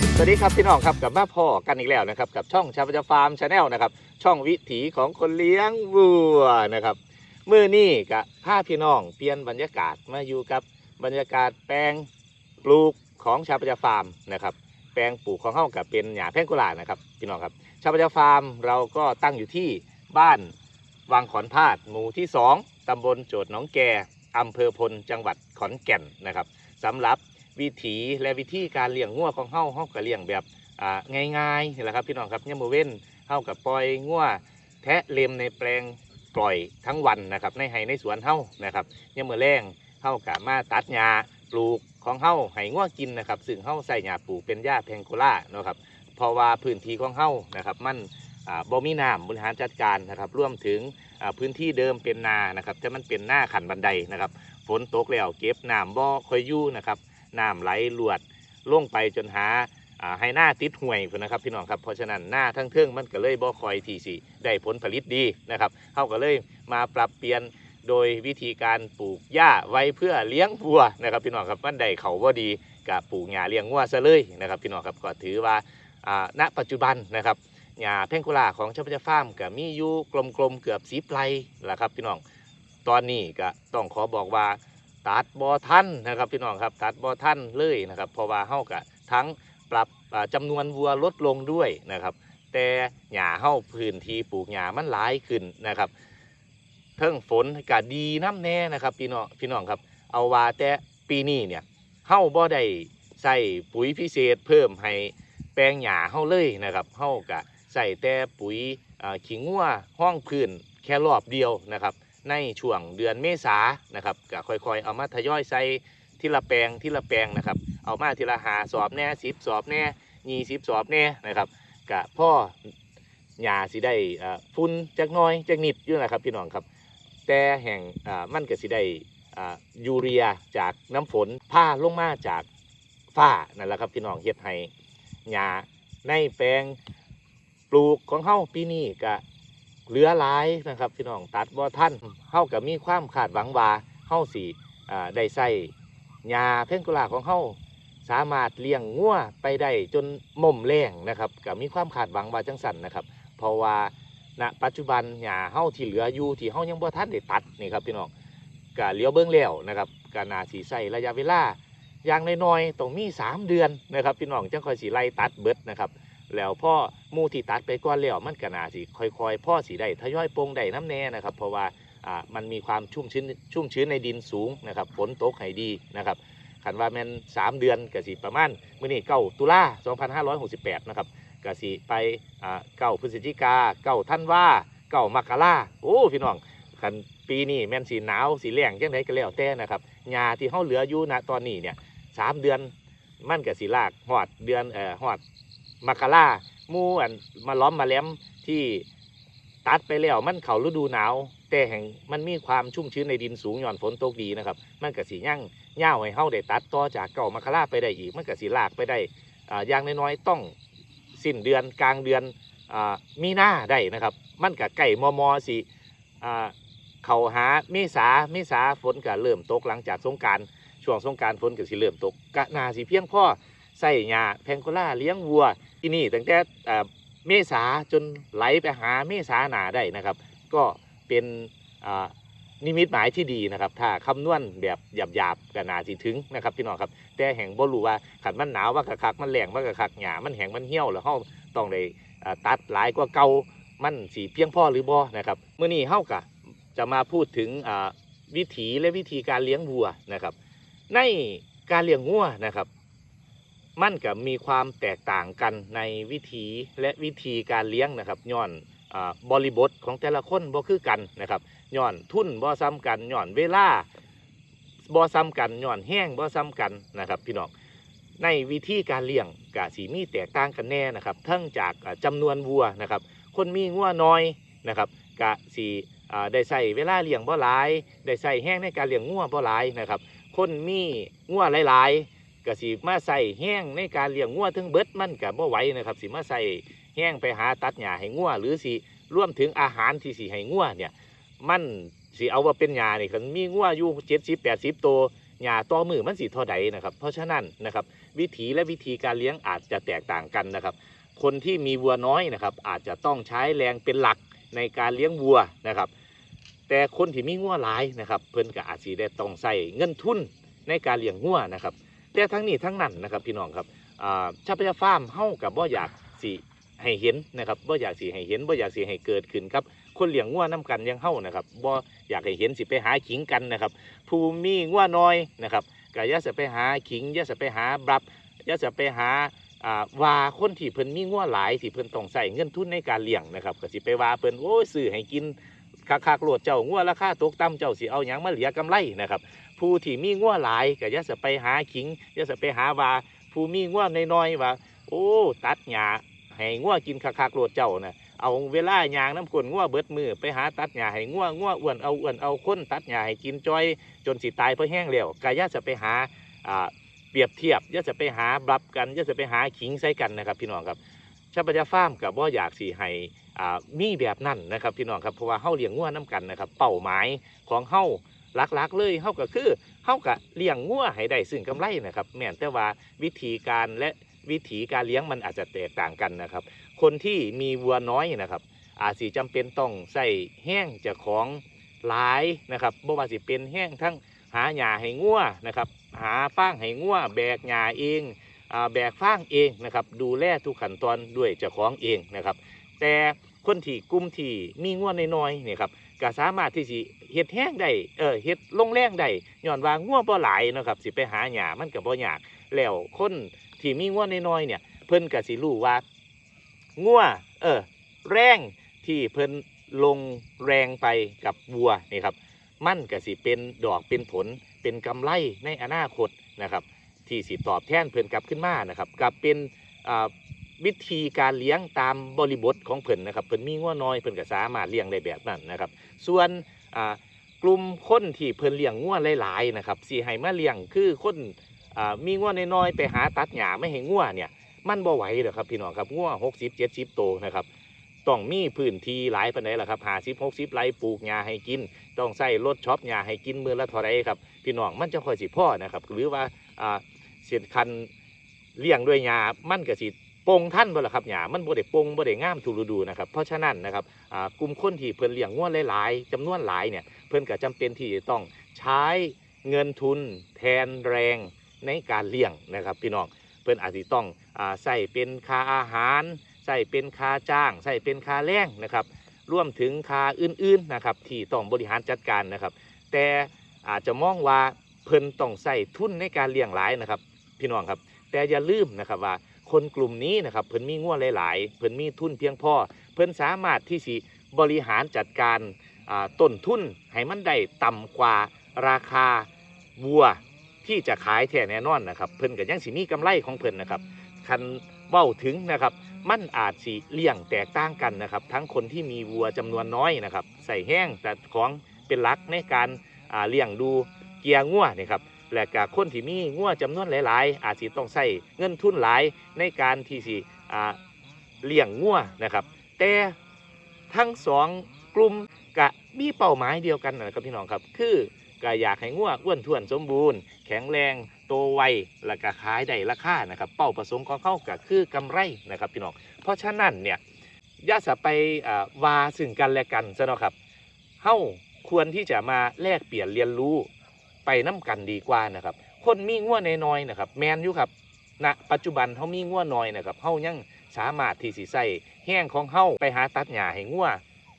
ครับสวัสดีครับพี่น้องครับกลับมาพ่อกันอีกแล้วนะครับกับช่องชาวประจฟาร์มชาแนลนะครับช่องวิถีของคนเลี้ยงวัวนะครับมื่อนี้กับผ้าพี่น้องเปลี่ยนบรรยากาศมาอยู่กับบรรยากาศแปลงปลูกของชาวประจฟาร์มนะครับแปลงปลูกของเฮากับเป็นหญ้าแพ่งกุหลาบนะครับพี่น้องครับชาวประจฟาร์มเราก็ตั้งอยู่ที่บ้านวังขอนพาดหมู่ที่สองตำบลโจดหนองแกอำเภอพลจังหวัดขอนแก่นนะครับสำหรับ วิถีและวิธีการเลี้ยงงัวของเฮาเฮาก็เลี้ยงแบบอ่าง่ายๆนี่แหละครับพี่น้องครับยามมื้อเว้นเฮากับปล่อยงัวแทะเลมในแปลงปล่อยทั้งวันนะครับในไห้ในสวนเฮานะครับยามมื้อแรงเฮาก็มาตัดหญ้าปลูกของเฮาให้งัวกินนะครับซึ่งเฮาใส่หญ้าปลูกเป็นหญ้าแพงโกล่านะครับเพราะว่าพื้นที่ของเฮานะครับมันบ่มีน้ำบริหารจัดการนะครับรวมถึงพื้นที่เดิมเป็นนานะครับแต่มันเป็นหน้าขันบันไดนะครับ ฝนตกแล้วเก็บน้ำบ่คอยอยู่นะครับ น้ำไหลลวดลงไปจนหาให้หน้าติดห่วยนะครับพี่น้องครับเพราะฉะนั้นหน้าทั้งเทิงมันก็เลยบ่คอยทีสิได้ผลผลิตดีนะครับเขาก็เลยมาปรับเปลี่ยนโดยวิธีการปลูกหญ้าไว้เพื่อเลี้ยงวัวนะครับพี่น้องครับมันได้เขาว่าดีกับปลูกหญ้าเลี้ยงวัวซะเลยนะครับพี่น้องครับก็ถือว่าณปัจจุบันนะครับหญ้าแพงกุลาของเจ้าพระจ้าฟาร์มก็มีอยู่กลมๆเกือบสีไพรแหละครับพี่น้องตอนนี้ก็ต้องขอบอกว่า ตัดบอทันนะครับพี่น้องครับตัดบอทันเลยนะครับเพราะว่าเฮากะทั้งปรับอ่าจำนวนวัวลดลงด้วยนะครับ แต่หญ้าเฮาพื้นที่ปลูกหญ้ามันหลายขึ้นนะครับเทิงฝนก็ดีน้ำแน่นะครับพี่น้องพี่น้องครับ เอาว่าแต่ปีนี้เนี่ยเฮาบ่ได้ใส่ปุ๋ยพิเศษเพิ่มให้แปลงหญ้าเฮาเลยนะครับเฮากะใส่แต่ปุ๋ยขี้งัวห้องพื้นแค่รอบเดียวนะครับ ในช่วงเดือนเมษานะครับก็ค่อยๆ เอามาทยอยใส่ทีละแปลงทีละแปลงนะครับ เอามาทีละหาสอบแน่สิบสอบแน่ยี่สิบสอบแน่นะครับกะพ่อหญ้าสิได้ฟุ้นจักน้อยจักนิดอยู่นะครับพี่น้องครับ แต่แห่งมันก็สิได้ยูเรียจากน้ำฝนผ้าลงมาจากฟ้านั่นแหละครับพี่น้องเฮ็ดให้หญ้าในแปลงปลูกของเฮาปีนี้ก็ เหลือหลายนะครับพี่น้องตัดบ่ท่านเฮากับมีความคาดหวังว่าเฮาสิอ่าได้ใส่ยาเพนกุลาของเฮาสามารถเลี้ยงงัวไปได้จนม่มแรงนะครับกับมีความคาดหวังว่าจังสันนะครับ เพราะว่าณปัจจุบันหญ้าเฮาที่เหลืออยู่ที่เฮายังบ่ทันได้ตัดนี่ครับพี่น้องก็เหลียวเบิ่งแล้วนะครับก็น่าสิใช้ระยะเวลาอย่างน้อยๆต้องมี3เดือนนะครับพี่น้องจังค่อยสิไล่ตัดเบิดนะครับ แล้วพ่อมูที่ตัดไปก่อนแล้วมันก็น่าสิค่อยๆพ่อสีได้ทยอยปลงได้น้ำแน่นะครับ เพราะว่ามันมีความชุ่มชื้นชุ่มชื้นในดินสูงนะครับฝนตกให้ดีนะครับคันว่าแมัน3เดือนก็สิประมาณมื้อนี้เก้าตุลา2568 นะครับก็สิไปเก้าพฤศจิกาเก้าธันว่าเก้ามกราโอ้พี่น้องคันปีนี้แมนสีหนาวสีแรงจังไดก็แล้วแต่นะครับหญ้าที่เฮาเหลืออยู่ณตอนนี้เนี่ยสามเดือนมันก็สิลากฮอดเดือนเอ่อฮอด มักรามูอันมาล้อมมาแหลมที่ตัดไปแล้วมันเข้าฤดูหนาว แต่แห่งมันมีความชุ่มชื้นในดินสูงหย่อนฝนตกดีนะครับ มันก็สียั่งย่าให้เฮาได้ตัดต่อจากเก่ามักราไปได้อีก มันก็สีลากไปได้อย่างน้อยๆต้องสิ้นเดือนกลางเดือนอมีหน้าได้นะครับ มันก็ใกล้มอมอสิเข้าหาเมษาเมษาฝนก็เริ่มตกหลังจากสงการช่วงสงการฝนก็สิเริ่มตกกะนาสิเพียงพ่อใส่หญ้าแพงโกล่าเลี้ยงวัว ที่นี่ตั้งแต่เมษาจนไหลไปหาเมษาหนาได้นะครับ ก็เป็นนิมิตหมายที่ดีนะครับ ถ้าคำนวณแบบหยาบๆก็น่าสิถึงนะครับพี่น้องครับ แต่แห่งบ่รู้ว่าขันมันหนาวว่ากระคักมันแรงว่ากระคักหยามันแห้งมันเหี่ยวแล้วเฮาต้องได้ตัดหลายกว่าเก่ามันสีเพียงพ่อหรือบ่นะครับเมื่อนี้เฮากะจะมาพูดถึงวิถีและวิธีการเลี้ยงวัวนะครับ ในการเลี้ยงวัวนะครับ มันก็มีความแตกต่างกันในวิธีและวิธีการเลี้ยงนะครับย้อนอบริบทของแต่ละคนบ่คือกันนะครับย้อนทุนบ่ซ้ำกันย้อนเวลาบ่ซ้ำกันย้อนแห้งบ่ซ้ำกันนะครับพี่น้องในวิธีการเลี้ยงกะสีมีแตกต่างกันแน่นะครับทั้งจากอ่าจำนวนวัวนะครับ คนมีงัวน้อยนะครับกะสีได้ใส่เวลาเลี้ยงบ่หลาย ได้ใส่แห้งในการเลี้ยงงัวบ่หลายนะครับ คนมีงัวหลายๆ ก็สิมาใส่แห้งในการเลี้ยงงัวถึงเบิดมันก็บ่ไหวนะครับสิมาใส่แห้งไปหาตัดหญ้าให้งัวหรือสิร่วมถึงอาหารที่สิให้งัวเนี่ยมันสิเอาว่าเป็นหญ้านี่คันมีงัวอยู่70 80ตัวหญ้าต่อมือมันสิเท่าใดนะครับ เพราะฉะนั้นนะครับวิถีและวิธีการเลี้ยงอาจจะแตกต่างกันนะครับ คนที่มีวัวน้อยนะครับ อาจจะต้องใช้แรงเป็นหลักในการเลี้ยงวัวนะครับ แต่คนที่มีงัวหลายนะครับ เพิ่นก็อาจสิได้ต้องใส่เงินทุนในการเลี้ยงงัวนะครับ แต่ทั้งนี้ทั้งนั้นนะครับพี่น้องครับชาพยาฟาร์มเฮ้ากับบ่อยากสิให้เห็นนะครับบ่อยากสิให้เห็นบ่อยากสิให้เกิดขึ้นครับคนเลี้ยงงัวน้กันยังเฮ้านะครับบ่อยากให้เห็นสิไปหาขิงกันนะครับผู้มีงัวน้อยนะครับก็อย่าสิไปหาขิงอย่าสิไปหาบรับอย่าสิไปหาอ่าว่าคนที่เพิ่นมีงัวหลายที่เพิ่นต้องใส่เงินทุนในการเลี้ยงนะครับก็สิไปว่าเพิ่นโอ้ยซื้อให้กิน คักๆโลดเจ้างัวราคาตกต่ำเจ้าสิเอาหยังมาเหลียกำไรนะครับผู้ที่มีงัวหลายก็อย่าสไปหาขิงย่าสไปหาว่าผู้มีงัวน้อยๆว่า โอ้ ตัดหญ้าให้งัวกินคักๆโลดเจ้านะเอาเวลายางน้ำกลนงัวเบิดมือไปหาตัดหญ้าให้งัวงัวอ้วนเอาอ้วนเอาคนตัดหญ้าให้กินจ้อย จนสิตายเพราะแห้งแล้วก็ย่าจะไปหาอ่าเปรียบเทียบย่าจะไปหาบรับกันย่าจะไปหาขิงใส่กันนะครับ พี่น้องครับชาปยาฟาร์มกับว่าอยากสีให้ มีแบบนั้นนะครับพี่น้องครับเพราะว่าเฮาเลี้ยงงัวน้กันนะครับเป้าหมายของเฮาหลักๆเลยเฮาก็คือเฮาก็เลี้ยงงัวให้ได้ซึ่งกำไรนะครับแม่นแต่ว่าวิธีการและวิธีการเลี้ยงมันอาจจะแตกต่างกันนะครับ คนที่มีวัวน้อยนะครับ อาจสิจำเป็นต้องใส่แห้งจากของหลายนะครับบ่ว่าสิเป็นแห้งทั้งหาหญ้าให้งัวนะครับหาฟางให้งัวแบกหญ้าเองแบกฟางเองนะครับดูแลทุกขั้นตอนด้วยเจ้าของเองนะครับ แต่ คนที่กลุ่มที่มีงัวน้อยๆเนี่ยครับก็สามารถที่สิเฮ็ดแห้งได้เออเฮ็ดลงแรงได้ย้อนว่างัวบ่หลายนะครับสิไปหาหญ้ามันก็บ่ยากแล้วคนที่มีงัวน้อยๆเนี่ยเพิ่นก็สิรู้ว่างัวเออแรงที่เพิ่นลงแรงไปกับวัวนี่ครับมันก็สิเป็นดอกเป็นผลเป็นกำไรในอนาคตนะครับที่สิตอบแทนเพิ่นกลับขึ้นมานะครับกับเป็นอ่า วิธีการเลี้ยงตามบริบทของเพิ่นนะครับเพิ่นมีงัวน้อยเพิ่นก็สามารถเลี้ยงได้แบบนั้นนะครับ ส่วนกลุ่มคนที่เพิ่นเลี้ยงงัวหลายๆนะครับสิให้มาเลี้ยงคือคนอมีงัวน้อยๆไปหาตัดหญ้าไม่ให้งัวเนี่ยมันบ่ไหวหรอกครับพี่น้องครับงัว60 70โตนะครับต้องมีพื้นที่หลายปานใดล่ะครับหาสิบหกสิบไร่ปลูกหญ้าให้กิน ต้องใส่รถช็อปหญ้าให้กินมือละเท่าไรครับพี่น้องมันจะค่อยสิพ่อนะครับหรือว่าเสียดคันเลี้ยงด้วยหญ้ามันก็สิ ปงท่านบ่ล่ะครับหญ้ามันบ่ได้ปงบ่ได้งามทุกฤดูนะครับ เพราะฉะนั้นนะครับกลุ่มคนที่เพิ่นเลี้ยงงัวหลายๆจำนวนหลายเนี่ยเพิ่นก็จำเป็นที่จะต้องใช้เงินทุนแทนแรงในการเลี้ยงนะครับ พี่น้องเพิ่นอาจจะต้องอใส่เป็นค่าอาหารใส่เป็นค่าจ้างใส่เป็นค่าแรงนะครับรวมถึงค่าอื่นๆนะครับที่ต้องบริหารจัดการนะครับ แต่อาจจะมองว่าเพิ่นต้องใส่ทุนในการเลี้ยงหลายนะครับ พี่น้องครับ แต่อย่าลืมนะครับว่า คนกลุ่มนี้นะครับเพิ่นมีงัวหลาย ๆ เพิ่นมีทุนเพียงพอเพิ่นสามารถที่สิบริหารจัดการต้นทุนให้มันได้ต่ำกว่าราคาวัวที่จะขายแท้แน่นอนนะครับเพิ่นก็ยังสิมีกำไรของเพิ่นนะครับคันเว้าถึงนะครับมันอาจสิเลี้ยงแตกต่างกันนะครับ ทั้งคนที่มีวัวจำนวนน้อยนะครับ ใส่แห้งแต่ของเป็นลักในการเลี้ยงดูเกียร์งัวนี่ครับ และกคนที่มีงัวจำนวนหลาย ๆ อาจสิต้องใส่เงินทุนหลายในการที่สิเลี้ยงงัวนะครับ แต่ทั้งสองกลุ่มกะมีเป้าหมายเดียวกันนะครับพี่น้องครับ คือก็อยากให้งัวอ้วนท้วนสมบูรณ์ แข็งแรงโตไวและก็ขายได้ราคานะครับ เป้าประสงค์ของเขาก็คือกำไรนะครับพี่น้องเพราะฉะนั้นเนี่ยย่าสะไปอ่าวาซึ่งกันและกันซะเนาะครับเฮาควรที่จะมาแลกเปลี่ยนเรียนรู้ ไปน้ากันดีกว่านะครับ คนมีงัวน้อยๆนะครับ แมนอยู่ครับณปัจจุบันเฮามีงัวน้อยนะครับเฮายังสามารถที่สิใส่แห้งของเฮาไปหาตัดหญ้าให้งัว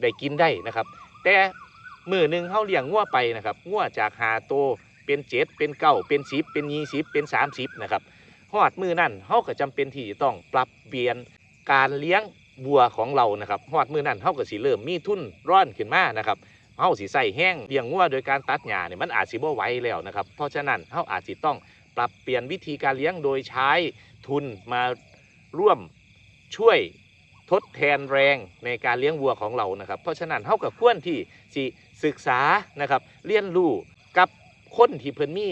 ได้กินได้นะครับ แต่มือหนึ่งเฮาเลี้ยงงัวไปนะครับงัวจากหาโตเป็นเจ็ดเป็นเก้าเป็นสิบเป็นยี่สิบเป็นสามสิบนะครับฮอดมือนั่นเฮาก็จำเป็นที่จะต้องปรับเปลี่ยนการเลี้ยงวัวของเรานะครับฮอดมือนั่นเฮาก็สิเริ่มมีทุนร้อนขึ้นมานะครับ เฮาสิใส่แห้งเลี้ยงวัวโดยการตัดหญ้าเนี่ยมันอาจสิบ่ไหวแล้วนะครับ เพราะฉะนั้นเฮาอาจสิต้องปรับเปลี่ยนวิธีการเลี้ยงโดยใช้ทุนมาร่วมช่วยทดแทนแรงในการเลี้ยงวัวของเรานะครับ เพราะฉะนั้นเฮาก็ควรที่สิศึกษานะครับเรียนรู้กับคนที่เพิ่นมี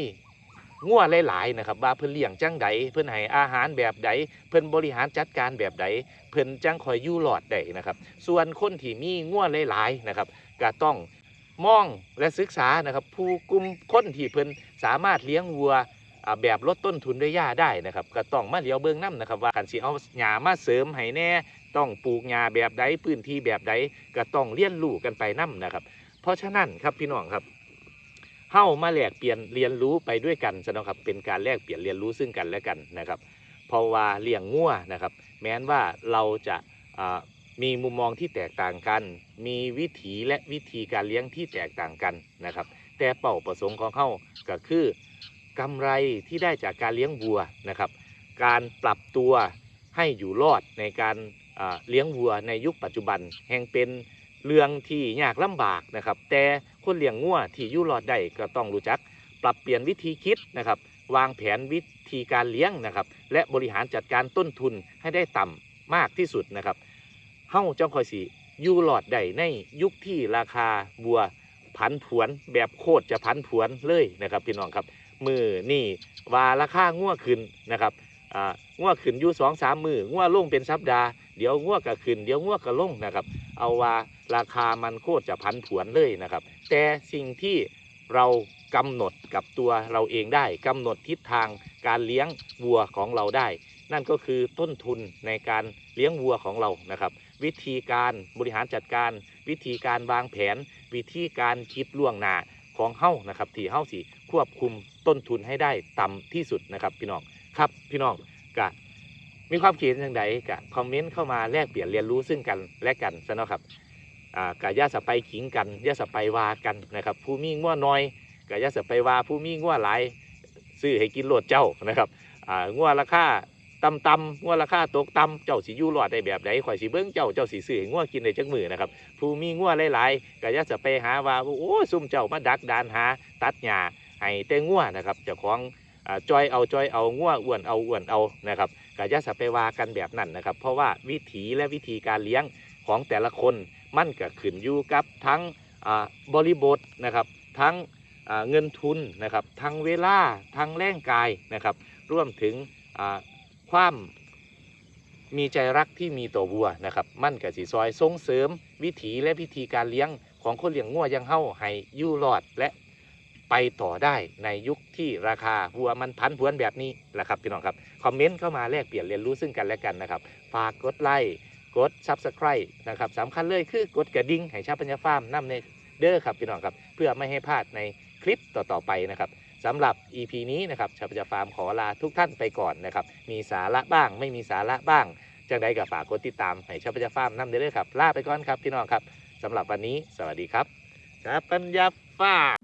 งัวหลายๆนะครับว่าเพิ่นเลี้ยงจังใดเพิ่นให้อาหารแบบใดเพิ่นบริหารจัดการแบบใดเพิ่นจังคอยอยู่หลอดได้นะครับ ส่วนคนที่มีงัวหลายๆนะครับก็ต้อง มองและศึกษานะครับ ผู้กลุ่มคนที่เพิ่นสามารถเลี้ยงวัวแบบลดต้นทุนด้วยหญ้าได้นะครับ ก็ต้องมาเลี้ยวเบื้องน้ำนะครับ ว่าคันสิเอาหญ้ามาเสริมให้แน่ต้องปลูกหญ้าแบบใดพื้นที่แบบใดก็ต้องเรียนรู้กันไปน้ำนะครับ เพราะฉะนั้นครับพี่น้องครับเฮ้ามาแลกเปลี่ยนเรียนรู้ไปด้วยกันซะเนะครับ เป็นการแลกเปลี่ยนเรียนรู้ซึ่งกันและกันนะครับ เพราะว่าเลี้ยงงัวนะครับ แม้นว่าเราจะ มีมุมมองที่แตกต่างกัน มีวิถีและวิธีการเลี้ยงที่แตกต่างกันนะครับ แต่เป้าประสงค์ของเขาก็คือกำไรที่ได้จากการเลี้ยงวัวนะครับ การปรับตัวให้อยู่รอดในการเลี้ยงวัวในยุคปัจจุบัน แห่งเป็นเรื่องที่ยากลำบากนะครับ แต่คนเลี้ยงงัวที่อยู่รอดได้ก็ต้องรู้จัก ปรับเปลี่ยนวิธีคิดนะครับ วางแผนวิธีการเลี้ยงนะครับ และบริหารจัดการต้นทุนให้ได้ต่ำมากที่สุดนะครับ เฮ้าจ้องคอยสีอยู่หลอดได้ในยุคที่ราคาวัวผันผวนแบบโคตรจะผันผวนเลยนะครับพี่น้องครับมือนี่ว่าราคางัวขึ้นนะครับอ่างัวขึ้นอยู่สองสามมืองัวลงเป็นสัปดาห์เดี๋ยวงัวก็ขึ้นเดี๋ยวงัวก็ลงนะครับ เอาว่าราคามันโคตรจะผันผวนเลยนะครับ แต่สิ่งที่เรากำหนดกับตัวเราเองได้กำหนดทิศทางการเลี้ยงวัวของเราได้ นั่นก็คือต้นทุนในการเลี้ยงวัวของเรานะครับ วิธีการบริหารจัดการ วิธีการวางแผน วิธีการคิดล่วงหน้าของเฮ้านะครับที่เฮ้าสิควบคุมต้นทุนให้ได้ต่ำที่สุดนะครับพี่น้องครับพี่น้องกะมีความคิดอย่างไรกะคอมเมนต์เข้ามาแลกเปลี่ยนเรียนรู้ซึ่งกันและกันซะเนาะครับอ่ากะย่าสไปขิงกันย่าสไปวากันนะครับ ผู้มีง่วน้อยกะย่าสไปวาผู้มีง่วหลายซื้อให้กินโลดเจ้านะครับง่วราคา ต่ำต่ำๆง่วราคาตกต่ำเจ้าสิอยู่รอดได้แบบใดข่อยสิเบิ้งเจ้าเจ้าสิซื้อหง่วกินได้จักมือนะครับผู้มีงัวหลายๆก็อยากจะไปหาว่าโอ้ซุ่มเจ้ามาดักดานหา ตัดหญ้าให้แต่งัวนะครับเจ้าของจอยเอาจอยเอางัวอ้วนเอาอ้วนเอานะครับก็อยากจะไปว่ากันแบบนั้นนะครับ เพราะว่าวิถีและวิธีการเลี้ยงของแต่ละคนมันก็ขึ้นอยู่กับทั้งบริบทนะครับทั้งเงินทุนนะครับทั้งเวลาทั้งแรงกายนะครับรวมถึง ความมีใจรักที่มีต่อวัวนะครับ มั่นกับสีซอยส่งเสริมวิถีและวิธีการเลี้ยงของคนเลี้ยงงัวยังเฮ้าให้ยู่รอดและไปต่อได้ในยุคที่ราคาวัวมันพันผวนแบบนี้แหละครับพี่น้องครับ คอมเมนต์เข้ามาแลกเปลี่ยนเรียนรู้ซึ่งกันและกันนะครับ ฝากกดไลค์กด Subscribe นะครับสำคัญเลยคือกดกระดิ่งให้ชาปัญญาฟาร์มนำในเด้อครับพี่น้องครับ เพื่อไม่ให้พลาดในคลิปต่อๆไปนะครับ สำหรับ EP นี้นะครับชาปจาฟาร์มขอลาทุกท่านไปก่อนนะครับ มีสาระบ้าง ไม่มีสาระบ้างจังใดก็ฝากกดติดตามให้ชาปจาฟาร์มนำเด้อครับลาไปก่อนครับพี่น้องครับสำหรับวันนี้ สวัสดีครับชาปัญญาฟาร์ม